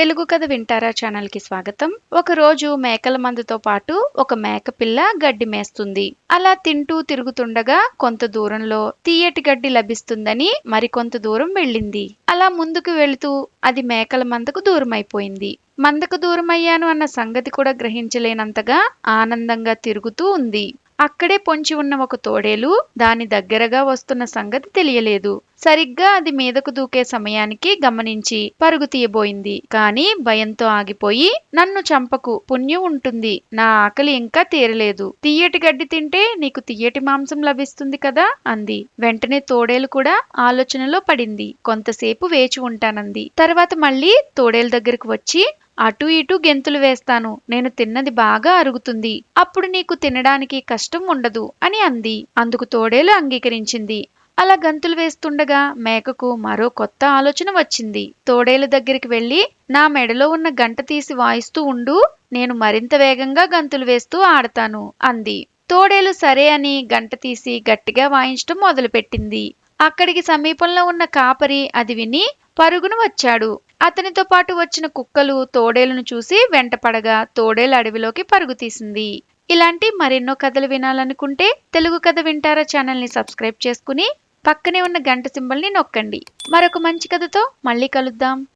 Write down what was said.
తెలుగు కథ వింటారా ఛానల్కి స్వాగతం. ఒకరోజు మేకల మందుతో పాటు ఒక మేక పిల్ల గడ్డి మేస్తుంది. అలా తింటూ తిరుగుతుండగా కొంత దూరంలో తీయటి గడ్డి లభిస్తుందని మరికొంత దూరం వెళ్ళింది. అలా ముందుకు వెళుతూ అది మేకల మందకు దూరమైపోయింది. మందకు దూరమయ్యాను అన్న సంగతి కూడా గ్రహించలేనంతగా ఆనందంగా తిరుగుతూ ఉంది. అక్కడే పొంచి ఉన్న ఒక తోడేలు దాని దగ్గరగా వస్తున్న సంగతి తెలియలేదు. సరిగ్గా అది మీదకు దూకే సమయానికి గమనించి పరుగు తీయబోయింది. కాని భయంతో ఆగిపోయి నన్ను చంపకు పుణ్యం ఉంటుంది. నా ఆకలి ఇంకా తీరలేదు. తీయటి గడ్డి తింటే నీకు తీయటి మాంసం లభిస్తుంది కదా? అంది. వెంటనే తోడేలు కూడా ఆలోచనలో పడింది. కొంతసేపు వేచి ఉంటానంది. తర్వాత మళ్ళీ తోడేలు దగ్గరకు వచ్చి అటు ఇటు గెంతులు వేస్తాను. నేను తిన్నది బాగా అరుగుతుంది. అప్పుడు నీకు తినడానికి కష్టం ఉండదు అని అంది. అందుకు తోడేలు అంగీకరించింది. అలా గంతులు వేస్తుండగా మేకకు మరో కొత్త ఆలోచన వచ్చింది. తోడేలు దగ్గరికి వెళ్ళి నా మెడలో ఉన్న గంట తీసి వాయిస్తూ ఉండు నేను మరింత వేగంగా గంతులు వేస్తూ ఆడతాను అంది. తోడేలు సరే అని గంట తీసి గట్టిగా వాయించడం మొదలుపెట్టింది. అక్కడికి సమీపంలో ఉన్న కాపరి అది విని పరుగును వచ్చాడు. అతనితో పాటు వచ్చిన కుక్కలు తోడేలను చూసి వెంటపడగా తోడేలు అడవిలోకి పరుగు తీసింది. ఇలాంటి మరెన్నో కథలు వినాలనుకుంటే తెలుగు కథ వింటారా ఛానల్ని సబ్స్క్రైబ్ చేసుకుని పక్కనే ఉన్న గంట సింబల్ని నొక్కండి. మరొక మంచి కథతో మళ్ళీ కలుద్దాం.